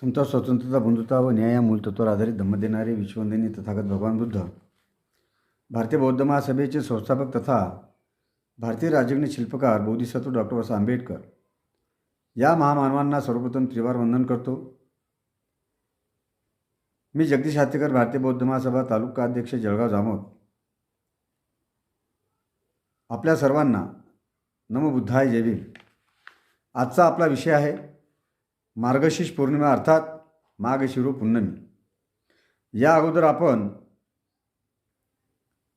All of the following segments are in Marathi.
समता स्वतंत्रता बंधुता व न्याय या मूलतत्वावर आधारित धम्म देणारे विश्ववंदिनी तथागत भगवान बुद्ध भारतीय बौद्ध महासभेचे संस्थापक तथा भारतीय राजकीय शिल्पकार बोधिसत्व डॉक्टर बाबासाहेब आंबेडकर. या महामानवांना सर्वप्रथम त्रिवार वंदन करतो. मी जगदीश हातेकर भारतीय बौद्ध महासभा तालुका अध्यक्ष जळगाव जामोद. आपल्या सर्वांना नम बुद्धाय जय भीम. आजचा आपला विषय आहे मार्गशीर्ष पौर्णिमा अर्थात माघशिरो पुन्नमी. या अगोदर आपण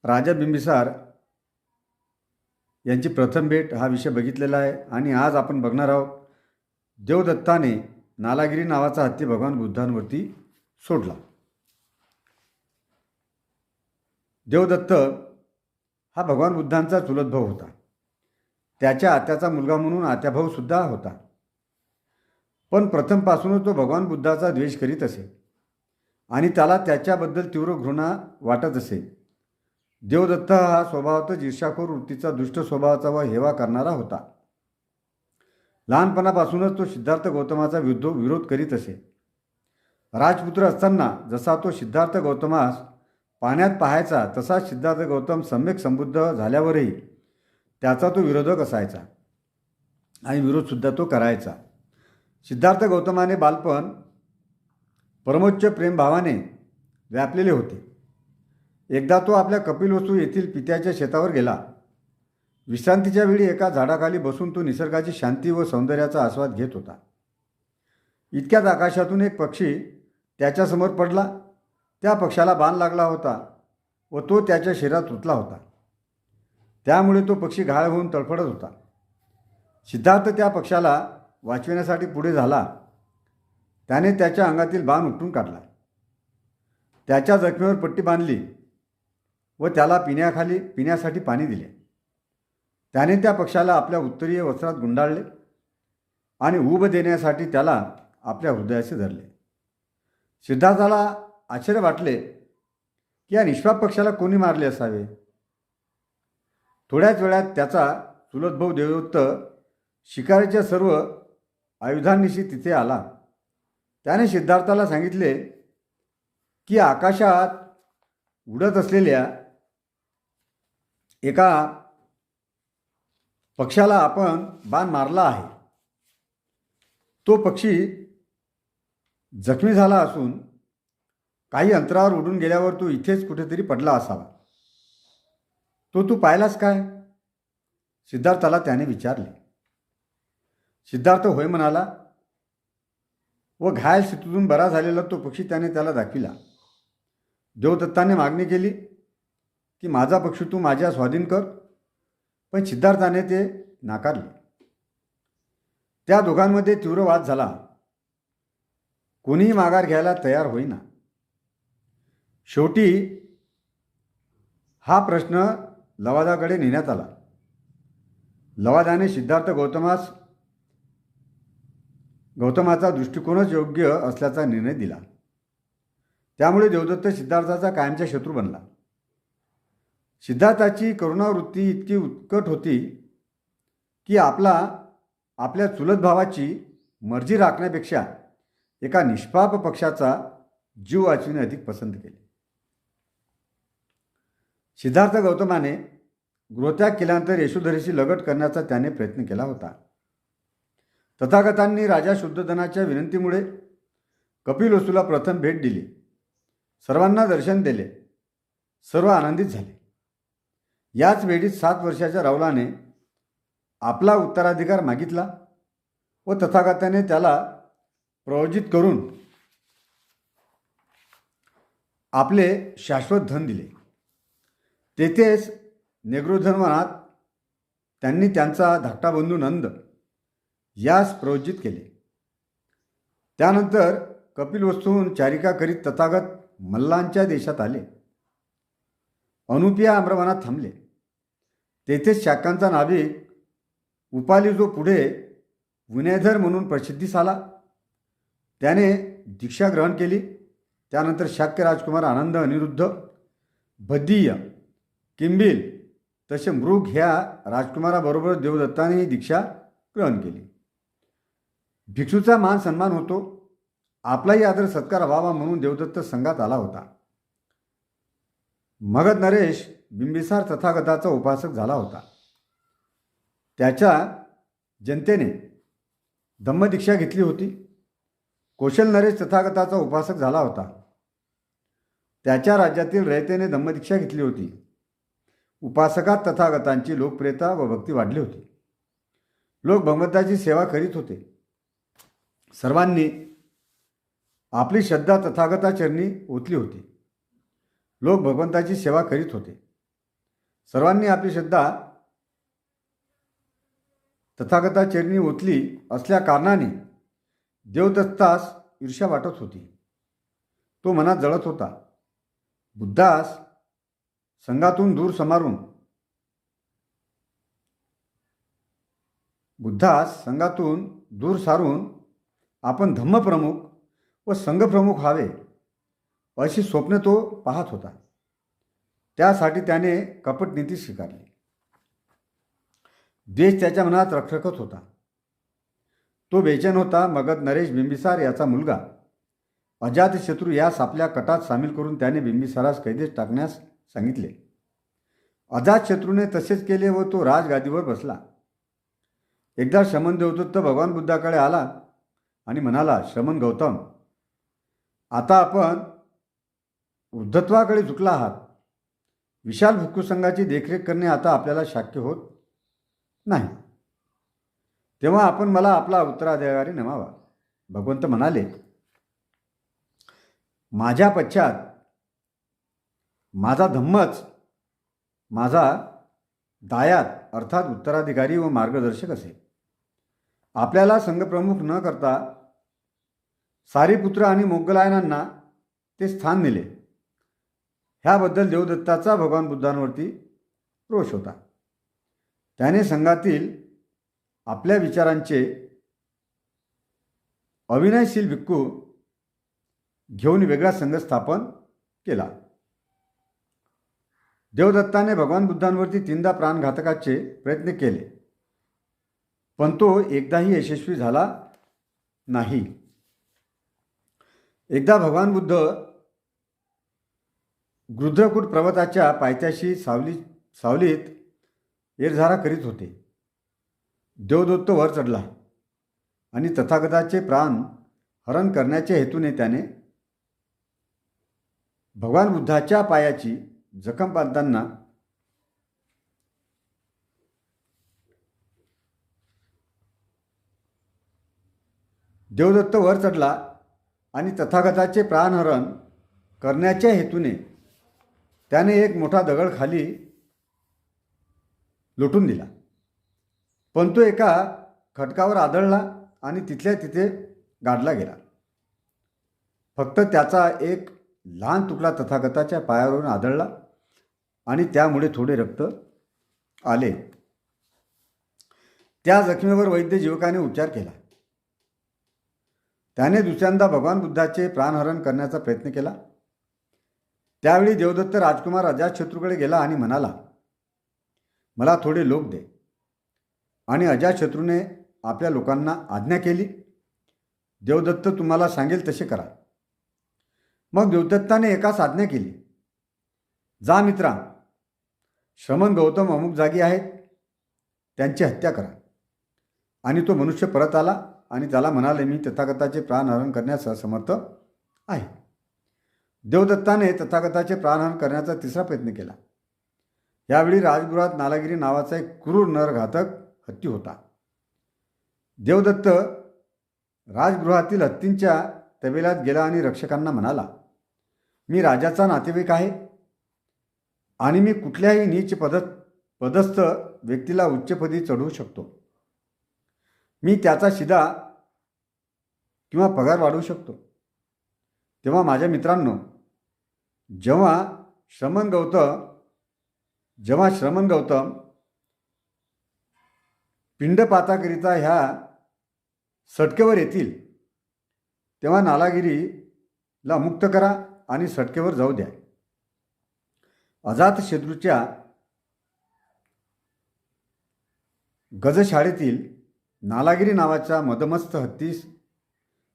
राजा बिंबिसार यांची प्रथम भेट हा विषय बघितलेला आहे आणि आज आपण बघणार आहोत देवदत्ताने नालागिरी नावाचा हत्ती भगवान बुद्धांवरती सोडला. देवदत्त हा भगवान बुद्धांचा चुलत भाऊ होता. त्याच्या आत्याचा मुलगा म्हणून आत्याभाऊसुद्धा होता. पण प्रथमपासूनच तो भगवान बुद्धाचा द्वेष करीत असे. आणि त्याला त्याच्याबद्दल तीव्र घृणा वाटत असे. देवदत्त हा स्वभावातच ईर्षाखोर वृत्तीचा दुष्ट स्वभावाचा व हेवा करणारा होता. लहानपणापासूनच तो सिद्धार्थ गौतमाचा विरुद्ध विरोध करीत असे. राजपुत्र असताना जसा तो सिद्धार्थ गौतमास पाण्यात पाहायचा तसा सिद्धार्थ गौतम सम्यक समृद्ध झाल्यावरही त्याचा तो विरोधक असायचा. आणि विरोधसुद्धा तो करायचा. सिद्धार्थ गौतमाने बालपण परमोच्च प्रेमभावाने व्यापलेले होते. एकदा तो आपल्या कपिलवस्तू येथील पित्याच्या शेतावर गेला. विश्रांतीच्या वेळी एका झाडाखाली बसून तो निसर्गाची शांती व सौंदर्याचा आस्वाद घेत होता. इतक्यात आकाशातून एक पक्षी त्याच्यासमोर पडला. त्या पक्षाला बाण लागला होता व तो त्याच्या शरीरात रुतला होता. त्यामुळे तो पक्षी घाळ होऊन तडफडत होता. सिद्धार्थ त्या पक्षाला वाचविण्यासाठी पुढे झाला त्याने त्याच्या अंगातील बाण उपटून काढला. त्याच्या जखमेवर पट्टी बांधली व त्याला पिण्याखाली पिण्यासाठी पाणी दिले. त्याने त्या पक्षाला आपल्या उत्तरीय वस्त्रात गुंडाळले आणि उब देण्यासाठी त्याला आपल्या हृदयाशी धरले. सिद्धार्थाला आश्चर्य वाटले की या निष्पाप पक्षाला कोणी मारले असावे? थोड्याच वेळात त्याचा चुलत भाऊ देवदत्त शिकारीच्या सर्व आयुधांनिशी तिथे आला. त्याने सिद्धार्थाला सांगितले की आकाशात उडत असलेल्या एका पक्षाला आपण बाण मारला आहे. तो पक्षी जखमी झाला असून काही अंतरावर उडून गेल्यावर तो इथेच कुठेतरी पडला असावा. तो तू पाहिलास काय? सिद्धार्थाला त्याने विचारले. सिद्धार्थ होय म्हणाला व घायल स्थितीतून बरा झालेला तो पक्षी त्याने त्याला दाखविला. देवदत्ताने मागणी केली की माझा पक्षी तू माझ्या स्वाधीन कर. पण सिद्धार्थाने ते नाकारले. त्या दोघांमध्ये तीव्र वाद झाला. कोणीही माघार घ्यायला तयार होईना. शेवटी हा प्रश्न लवादाकडे नेण्यात आला. लवादाने सिद्धार्थ गौतमास गौतमाचा दृष्टिकोनच योग्य असल्याचा निर्णय दिला. त्यामुळे देवदत्त सिद्धार्थाचा कायमचा शत्रू बनला. सिद्धार्थाची करुणावृत्ती इतकी उत्कट होती की आपला आपल्या चुलत भावाची मर्जी राखण्यापेक्षा एका निष्पाप पक्षाचा जीव वाचविणे अधिक पसंत केले. सिद्धार्थ गौतमाने गृहत्याग केल्यानंतर यशोधरेशी लगट करण्याचा त्याने प्रयत्न केला होता. तथागतांनी राजा शुद्धधनाच्या विनंतीमुळे कपिल वसूला प्रथम भेट दिली. सर्वांना दर्शन दिले. सर्व आनंदित झाले. याच वेळी सात वर्षाच्या रावलाने आपला उत्तराधिकार मागितला व तथागताने त्याला प्रयोजित करून आपले शाश्वत धन दिले. तेथेच नेग्रोधनवनात त्यांनी त्यांचा धाकटा बंधू नंद यास प्रयोजित केले. त्यानंतर कपिल कपिलवस्तूहून चारिका करीत तथागत मल्लांच्या देशात आले. अनुपिया आम्रवनात थांबले. तेथेच शाकांचा नाभिक उपाली जो पुढे विनयधर म्हणून प्रसिद्धीस आला त्याने दीक्षा ग्रहण केली. त्यानंतर शाक्य राजकुमार आनंद अनिरुद्ध भदीय किंबिल तसे मृग ह्या राजकुमाराबरोबर देवदत्तानेही दीक्षा ग्रहण केली. भिक्षूचा मान सन्मान होतो आपलाही आदर सत्कार व्हावा म्हणून देवदत्त संघात आला होता. मगध नरेश बिंबिसार तथागताचा उपासक झाला होता. त्याच्या जनतेने धम्मदीक्षा घेतली होती. कौशल नरेश तथागताचा उपासक झाला होता. त्याच्या राज्यातील रयतेने धम्मदीक्षा घेतली होती. उपासकात तथागतांची लोकप्रियता व भक्ती वाढली होती. लोक भगवंताची सेवा करीत होते. सर्वांनी आपली श्रद्धा तथागताचरणी ओतली होती. लोक भगवंताची सेवा करीत होते. सर्वांनी आपली श्रद्धा तथागताचरणी ओतली असल्या कारणाने देवदत्तास ईर्ष्या वाटत होती. तो मनात जळत होता. बुद्धास संघातून दूर समारून बुद्धास संघातून दूर सारून आपण धम्मप्रमुख व संघप्रमुख व्हावे अशी स्वप्न तो पाहत होता. त्यासाठी त्याने कपट नीती स्वीकारली. द्वेष त्याच्या मनात रखरखत होता. तो बेचैन होता मगध नरेश बिंबिसार याचा मुलगा. अजातशत्रू यास आपल्या कटात सामील करून त्याने बिंबिसारास कैदेत टाकण्यास सांगितले. अजातशत्रूने तसेच केले व तो राजगादीवर बसला. एकदा शमन देवदत्त भगवान बुद्धाकडे आला आणि म्हणाला श्रमण गौतम आता आपण वृद्धत्वाकडे झुकला आहात. विशाल भुक्कुसंघाची देखरेख करणे आता आपल्याला शक्य होत नाही. तेव्हा आपण मला आपला उत्तराधिकारी नमावा. भगवंत म्हणाले माझ्या पश्चात माझा धम्मच माझा दायात अर्थात उत्तराधिकारी व मार्गदर्शक असेल आपल्याला संघप्रमुख न करता सारीपुत्र आणि मोगलायनांना ते स्थान दिले. ह्याबद्दल देवदत्ताचा भगवान बुद्धांवरती रोष होता. त्याने संघातील आपल्या विचारांचे अविनयशील भिक्खू घेऊन वेगळा संघ स्थापन केला. देवदत्ताने भगवान बुद्धांवरती तीनदा प्राणघातकाचे प्रयत्न केले पण तो एकदाही यशस्वी झाला नाही. एकदा भगवान बुद्ध गृध्रकूट पर्वताच्या पायथ्याशी सावली सावलीत एरझारा करीत होते. देवदत्त वर चढला आणि तथागताचे प्राण हरण करण्याच्या हेतूने त्याने भगवान बुद्धाच्या पायाची जखम बांधताना देवदत्त वर चढला आणि तथागताचे प्राणहरण करण्याच्या हेतूने त्याने एक मोठा दगड खाली लोटून दिला. पण तो एका खटकावर आदळला आणि तिथल्या तिथे गाडला गेला. फक्त त्याचा एक लहान तुकडा तथागताच्या पायावरून आदळला आणि त्यामुळे थोडे रक्त आले. त्या जखमेवर वैद्य जीवकाने उपचार केला. त्याने दुसऱ्यांदा भगवान बुद्धाचे प्राणहरण करण्याचा प्रयत्न केला. त्यावेळी देवदत्त राजकुमार अजातशत्रूकडे गेला आणि म्हणाला मला थोडे लोक दे. आणि अजातशत्रूने आपल्या लोकांना आज्ञा केली. देवदत्त तुम्हाला सांगेल तसे करा. मग देवदत्ताने एकाच आज्ञा केली जा मित्रा श्रमण गौतम अमुक जागी आहेत त्यांची हत्या करा. आणि तो मनुष्य परत आला. आणि त्याला म्हणाले मी तथागताचे प्राणहरण करण्यास असमर्थ आहे. देवदत्ताने तथागताचे प्राणहरण करण्याचा तिसरा प्रयत्न केला. यावेळी राजगृहात नालागिरी नावाचा एक क्रूर नरघातक हत्ती होता. देवदत्त राजगृहातील हत्तींच्या तबेल्यात गेला आणि रक्षकांना म्हणाला मी राजाचा नातेवाईक आहे आणि मी कुठल्याही नीच पद पदस्थ व्यक्तीला उच्चपदी चढवू शकतो. मी त्याचा शिदा किंवा पगार वाढवू शकतो. तेव्हा माझ्या मित्रांनो जेव्हा श्रमण गौतम जेव्हा श्रमण गौतम पिंडपाताकरिता ह्या सटकेवर येतील तेव्हा नालागिरीला मुक्त करा आणि सटकेवर जाऊ द्या. अजातशत्रूच्या गजशाळेतील नालागिरी नावाच्या मदमस्त हत्तीस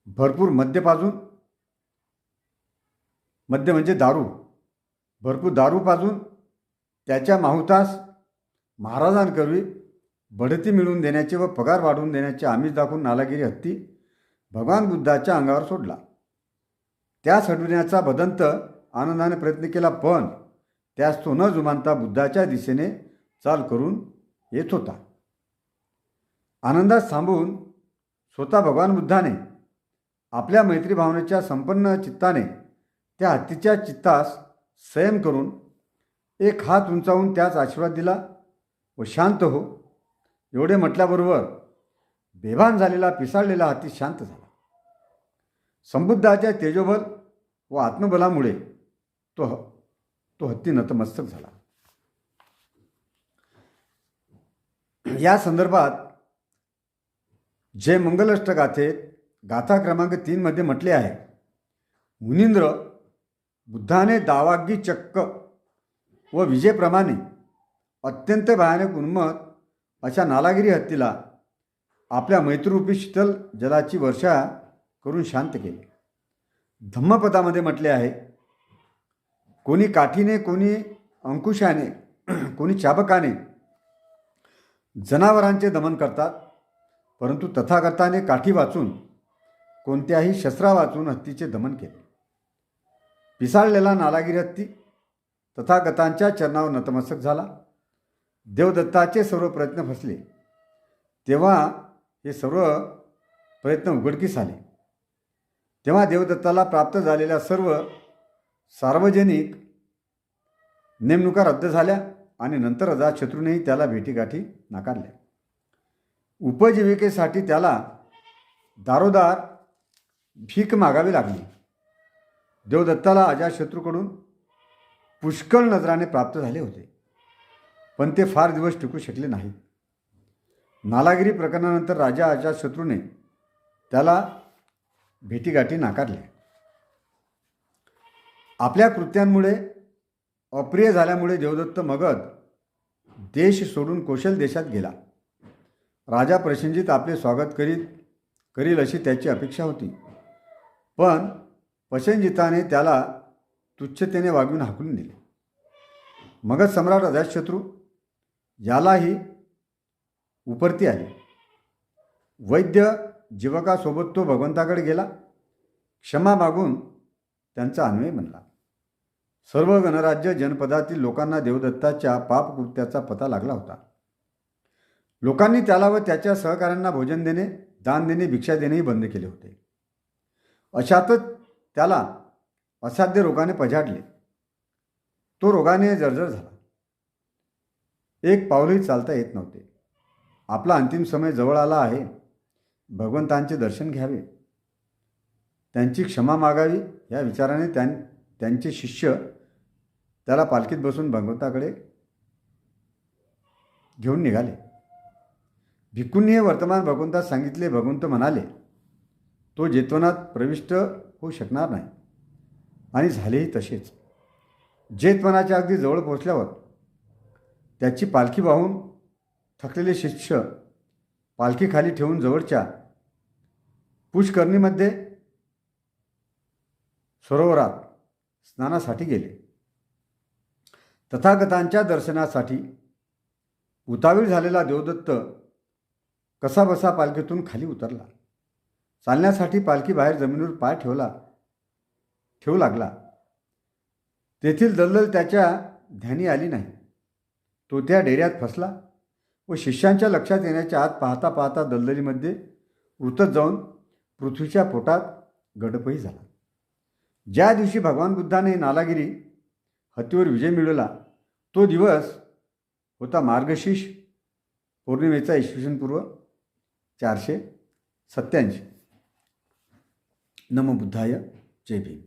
भरपूर मद्य पाजून मद्य म्हणजे दारू भरपूर दारू पाजून त्याच्या माहुतास महाराजांकरवी बढती मिळवून देण्याचे व पगार वाढवून देण्याचे आमिष दाखवून नालागिरी हत्ती भगवान बुद्धाच्या अंगावर सोडला. त्यास हटविण्याचा बदंत आनंदाने प्रयत्न केला पण त्यास तो न जुमानता बुद्धाच्या दिशेने चाल करून येत होता. आनंदात थांबून स्वतः भगवान बुद्धाने आपल्या मैत्री भावनेच्या संपन्न चित्ताने त्या हत्तीच्या चित्तास संयम करून एक हात उंचावून त्यास आशीर्वाद दिला व शांत हो. एवढे म्हटल्याबरोबर बेभान झालेला पिसाळलेला हत्ती शांत झाला. संबुद्धाच्या तेजोबल व आत्मबलामुळे तो ह- तो हत्ती नतमस्तक झाला. या संदर्भात जे मंगलष्ट गाथेत गाथा क्रमांक तीनमध्ये म्हटले आहे मुनिंद्र बुद्धाने दावाग्गी चक्क व विजेप्रमाणे अत्यंत भयानक उन्मत अशा नालागिरी हत्तीला आपल्या मैत्रूपी शीतल जलाची वर्षा करून शांत केले. धम्मपदामध्ये म्हटले आहे कोणी काठीने कोणी अंकुशाने कोणी चाबकाने जनावरांचे दमन करतात परंतु तथागताने काठी वाचून कोणत्याही शस्त्रा वाचून हत्तीचे दमन केले. पिसाळलेला नालागिरी हत्ती तथागतांच्या चरणावर नतमस्तक झाला. देवदत्ताचे सर्व प्रयत्न फसले. तेव्हा हे सर्व प्रयत्न उघडकीस आले. तेव्हा देवदत्ताला प्राप्त झालेल्या सर्व सार्वजनिक नेमणुका रद्द झाल्या आणि नंतर अजातशत्रूनेही त्याला भेटीगाठी नाकारल्या. उपजीविकेसाठी त्याला दारोदार भीक मागावी लागली. देवदत्ताला अजातशत्रूकडून पुष्कळ नजराने प्राप्त झाले होते पण ते फार दिवस टिकू शकले नाहीत. नालागिरी प्रकरणानंतर राजा अजातशत्रूने त्याला भेटीगाठी नाकारल्या आपल्या कृत्यांमुळे अप्रिय झाल्यामुळे देवदत्त मगध देश सोडून कौशल देशात गेला. राजा प्रसेनजित आपले स्वागत करीत करील अशी त्याची अपेक्षा होती. पण प्रसेनजिताने त्याला तुच्छतेने वागवून हाकलून दिले. मगध सम्राट अजातशत्रू यालाही उपरती आली. वैद्य जीवकासोबत तो भगवंताकडे गेला. क्षमा मागून त्यांचा अन्वय बनला. सर्व गणराज्य जनपदातील लोकांना देवदत्ताच्या पापकृत्याचा पता लागला होता. लोकांनी त्याला व त्याच्या सहकाऱ्यांना भोजन देणे दान देणे भिक्षा देणेही बंद केले होते. अशातच त्याला असाध्य रोगाने पझाडले. तो रोगाने जर्जर झाला. एक पाऊलही चालता येत नव्हते. आपला अंतिम समय जवळ आला आहे. भगवंतांचे दर्शन घ्यावे. त्यांची क्षमा मागावी या विचाराने त्यां त्यांचे शिष्य त्याला पालखीत बसून भगवंताकडे घेऊन निघाले. भिक्कूंनी हे वर्तमान भगवंतात सांगितले भगवंत म्हणाले तो जेतवनात प्रविष्ट होऊ शकणार नाही. आणि झालेही तसेच. जेतवनाच्या अगदी जवळ पोचल्यावर त्याची पालखी वाहून थकलेले शिष्य पालखीखाली ठेवून जवळच्या पुष्करणीमध्ये सरोवरात स्नानासाठी गेले. तथागतांच्या दर्शनासाठी उतावीळ झालेला देवदत्त कसाबसा पालखीतून खाली उतरला. चालण्यासाठी पालखी बाहेर जमिनीवर पाय ठेवला ठेवू लागला. तेथील दलदल त्याच्या ध्यानी आली नाही. तो त्या डेऱ्यात फसला व शिष्यांच्या लक्षात येण्याच्या आत पाहता पाहता दलदलीमध्ये उतत जाऊन पृथ्वीच्या पोटात गडपही झाला. ज्या दिवशी भगवान बुद्धाने नालागिरी हत्तीवर विजय मिळवला तो दिवस होता मार्गशीर्ष पौर्णिमेचा इसवी पूर्व चारशे सत्याऐंशी नम बुद्धाय जय भीम